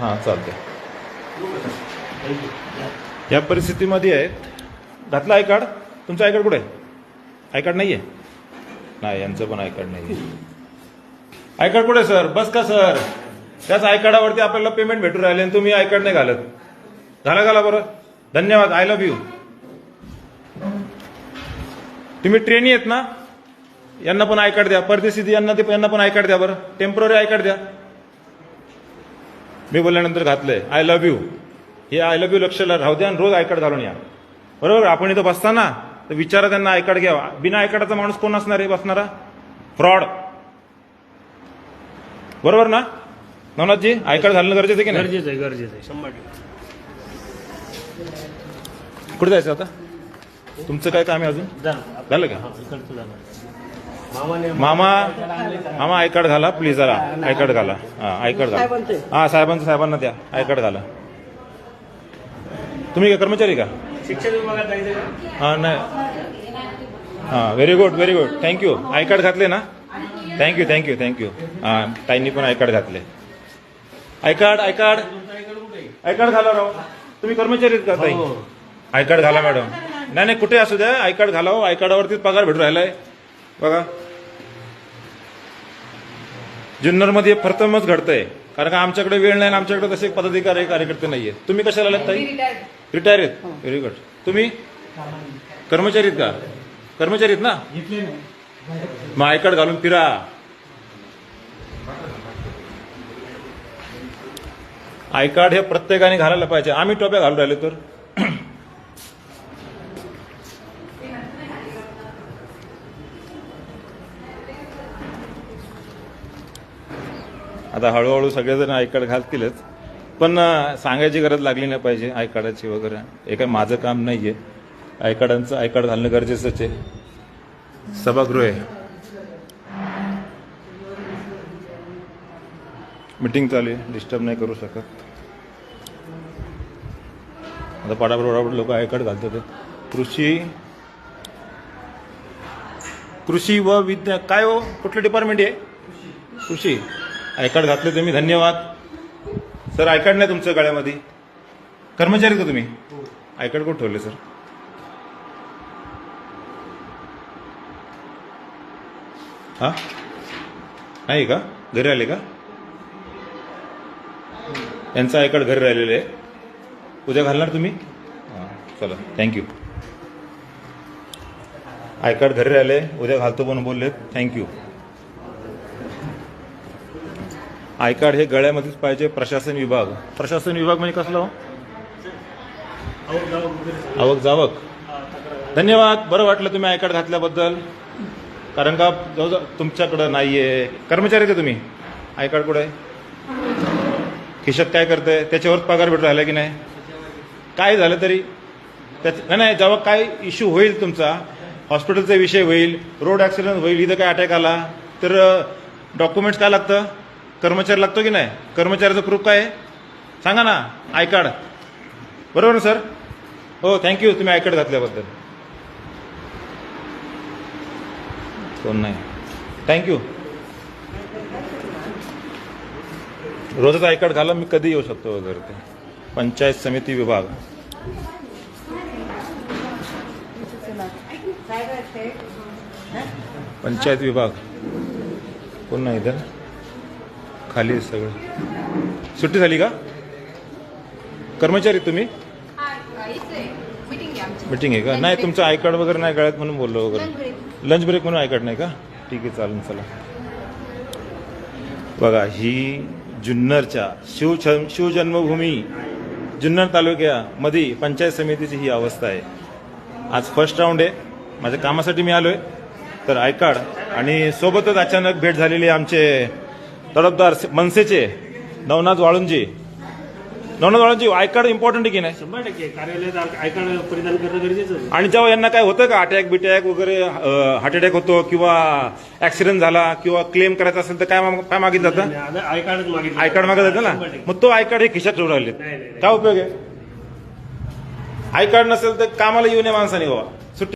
हां चालते या परिस्थितीमध्ये आहेत घातलं आय कार्ड तुमचं आय कार्ड कुठे? आहे आय कार्ड नाही आहे नाही यांचं पण आय कार्ड नाही आहे आय कार्ड कुठे सर? बस का सर? त्याच आय कार्डावरती आपल्याला पेमेंट भेटून राहिले आणि तुम्ही आय कार्ड नाही घालत. घाला घाला बरं. धन्यवाद. आय लव्ह यू तुम्ही ट्रेनी आहेत ना? यांना पण आय कार्ड द्या. परदेशी यांना ते यांना पण आय कार्ड द्या बरं. टेंपररी आय कार्ड द्या. मी बोलल्यानंतर घातलंय आय लव्ह यू हे आय लव्ह यू लक्षाला राहू द्या आणि रोज आयकार्ड घालून या. बरोबर? आपण इथं बसताना तर विचारा त्यांना आयकार्ड घ्या घ्यावा. बिना आयकार्डाचा माणूस कोण असणार आहे बसणारा? फ्रॉड. बरोबर ना? नवनाथजी आय घालणं गरजेचं आहे की नाही? गरजेचं आहे गरजेचं आहे. शंभर टक्के. कुठे जायचं आता तुमचं काय काम आहे अजून झालं का इकडचं जाणार मामा मामा आय कार्ड घाला प्लीज जरा. आय कार्ड घाला. हा आय कार्ड घाला. हा साहेबांचं साहेबांना द्या. आय कार्ड घाला. तुम्ही काय कर्मचारी का? शिक्षण विभागात का? हा नाही. हां very good very good thank you I card घातले ना? Thank you thank you thank you हां ताईंनी पण आय कार्ड घातले. I card I card I card घाला राव. तुम्ही कर्मचारी का ताई? हो. आय कार्ड घाला मॅडम. नाही नाही कुठे असू द्या. आय कार्ड घाला हो आय कार्डावरतीच पगार भेटून राहिलाय. बघा. जुन्नरमध्ये प्रथमच घडतंय. कारण का आमच्याकडे वेळ नाही आणि आमच्याकडे तसे पदाधिकारी कार्यकर्ते नाहीये तुम्ही कशाला आलात ताई? रिटायर आहेत? व्हेरी गुड तुम्ही? कर्मचारी आहेत का? कर्मचारी आहेत ना? मग आय कार्ड घालून फिरा. आय कार्ड हे प्रत्येकाने घालायला पाहिजे. आम्ही टोप्या घालून राहिलो तर? आता हळूहळू सगळेजण आय कार्ड घालतीलच. पण सांगायची गरज लागली नाही पाहिजे आय कार्डाची वगैरे. हे काय माझं काम नाही आहे आय कार्डांचं आय कार्ड घालणं गरजेचंच आहे. सभागृह आहे. मीटिंग चालू आहे. डिस्टर्ब नाही करू शकत. आता पडापड पडापड लोक आय कार्ड घालतात कृषी कृषी व विद्या काय हो? कुठलं डिपार्टमेंट आहे? कृषी. आय कार्ड घातले तुम्ही धन्यवाद. सर आयकार्ड नाही तुमचं गळ्यामध्ये? कर्मचारी का तुम्ही? आय कार्ड कुठं ठेवले सर? हा? नाही का? घरी आले का? यांचं आय कार्ड घरी राहिलेलं आहे. उद्या घालणार तुम्ही? हां चला. थँक्यू आय कार्ड घरी राहिले. उद्या घालतो पण बोलले थँक्यू आय कार्ड हे गळ्यामध्येच पाहिजे प्रशासन विभाग. प्रशासन विभाग म्हणजे कसलं हो? आवक जावक. धन्यवाद. बरं वाटलं तुम्ही आय कार्ड घातल्याबद्दल. कारण का जवळजवळ तुमच्याकडं आहे कर्मचारी का तुम्ही? आय कार्ड कुठे खिशात काय करतंय? त्याच्यावर पगार भेटू राहिला की नाही? काय झालं तरी? त्याच नाही नाही जेव्हा काय इश्यू होईल तुमचा? हॉस्पिटलचा विषय होईल. रोड ॲक्सिडेंट होईल इथं काय अटॅक आला? तर डॉक्युमेंट्स काय लागतं? कर्मचारी लागतो की नाही? कर्मचाऱ्याचं प्रूफ काय आहे? सांगा ना आय कार्ड. बरोबर ना सर? हो थँक्यू तुम्ही आय कार्ड घातल्याबद्दल. कोण नाही. थँक्यू रोजच आय कार्ड घाला मी कधी येऊ शकतो वगैरे ते? पंचायत समिती विभाग. पंचायत विभाग. कोण नाही इथं? खाली सगळं. सुट्टी झाली का? कर्मचारी तुम्ही? मीटिंग आहे. का? नाही तुमचं आय कार्ड वगैरे नाही कळत म्हणून बोललो वगैरे. लंच ब्रेक म्हणून आय कार्ड नाही का? ठीक आहे चालेल चला. बघा ही जुन्नरच्या शिव शिवजन्मभूमी जुन्नर तालुक्यामध्ये पंचायत समितीची ही अवस्था आहे. आज फर्स्ट राऊंड आहे. माझ्या कामासाठी मी आलोय. तर आय कार्ड आणि सोबतच अचानक भेट झालेली आमचे तडफदार मनसेचे Navnath Walunji. Navnath Walunji I card important आहे की नाही? शंभर टक्के. कार्यालयात कार्ड परिधान करणं गरजेचं आहे. आणि जेव्हा यांना काय होतं का अटॅक बिटॅक वगैरे हार्ट अटॅक होतो किंवा ऍक्सिडेंट झाला किंवा क्लेम करायचा असेल तर काय माग- काय मागितलं जातं? आणि आता मागितलं मागत जातं. ना? शंभर टक्के. मग तो आय कार्ड हे खिशात ठेवून राहिले. नाही, नाही, नाही. काय उपयोग आहे? आय कार्ड नसेल तर कामाला येऊ नये माणसाने बाबा. सुट्टी